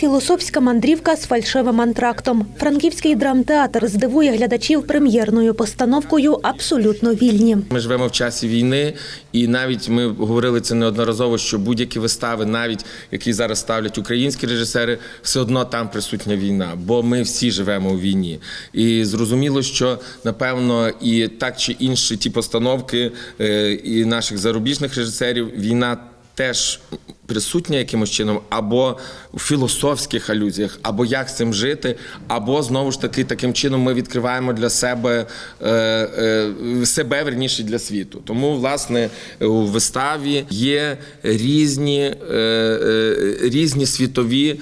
Філософська мандрівка з фальшивим антрактом. Франківський драмтеатр здивує глядачів прем'єрною постановкою Абсолютно вільні. Ми живемо в часі війни, і навіть ми говорили це неодноразово, що будь-які вистави, навіть які зараз ставлять українські режисери, все одно там присутня війна, бо ми всі живемо у війні. І зрозуміло, що напевно і так чи інші ті постановки е, і наших зарубіжних режисерів війна. Теж присутня якимось чином, або у філософських алюзіях, або як з цим жити, або знову ж таки таким чином ми відкриваємо для себе е, е, себе верніше для світу. Тому, власне, у виставі є різні, е, різні світові.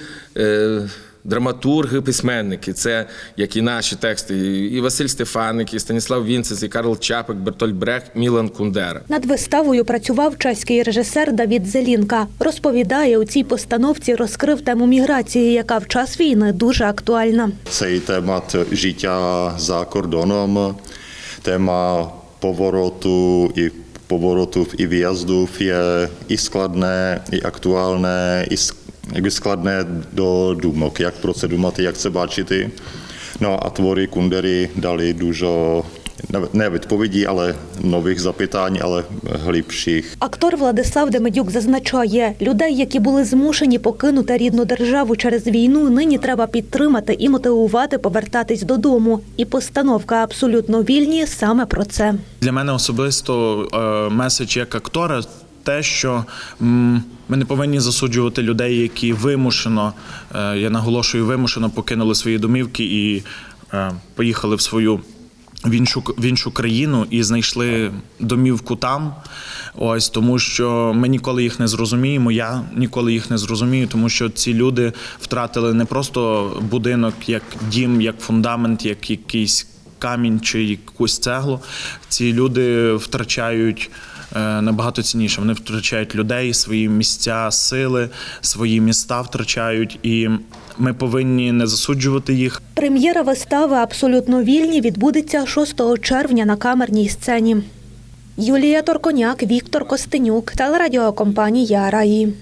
Драматурги, письменники, це як і наші тексти, і Василь Стефаник, і Станіслав Вінцес, і Карл Чапик, Бертоль Брехт, Мілан Кундера. Над виставою працював чеський режисер Давід Зелінка. Розповідає, у цій постановці розкрив тему міграції, яка в час війни дуже актуальна. Цей témat життя за кордоном, téma повороtu і поворотів і в'їздів є і складне, і актуальне, і якби складне до думок, як про це думати, як це бачити. No a Кундери дали дуже не- не відповіді, але нових запитань, але глибших. Актор Владислав Демедюк зазначає, людей, які були змушені покинути рідну державу через війну, нині треба підтримати і мотивувати повертатись додому. І постановка абсолютно вільні саме про це. Для мене особисто е, меседж як актора те, що ми не повинні засуджувати людей, які вимушено, е, я наголошую, вимушено покинули свої домівки і е, поїхали в свою. В іншу, в іншу країну і знайшли домівку там. Ось тому, що ми ніколи їх не зрозуміємо. Я ніколи їх не зрозумію, тому що ці люди втратили не просто будинок, як дім, як фундамент, як якийсь камінь чи якусь цеглу. Ці люди втрачають набагато цінніше. Вони втрачають людей, свої місця, сили, свої міста втрачають, і ми повинні не засуджувати їх. Прем'єра вистави абсолютно вільні відбудеться 6 червня на камерній сцені. Юлія Торконяк, Віктор Костенюк, телерадіокомпанія Раї.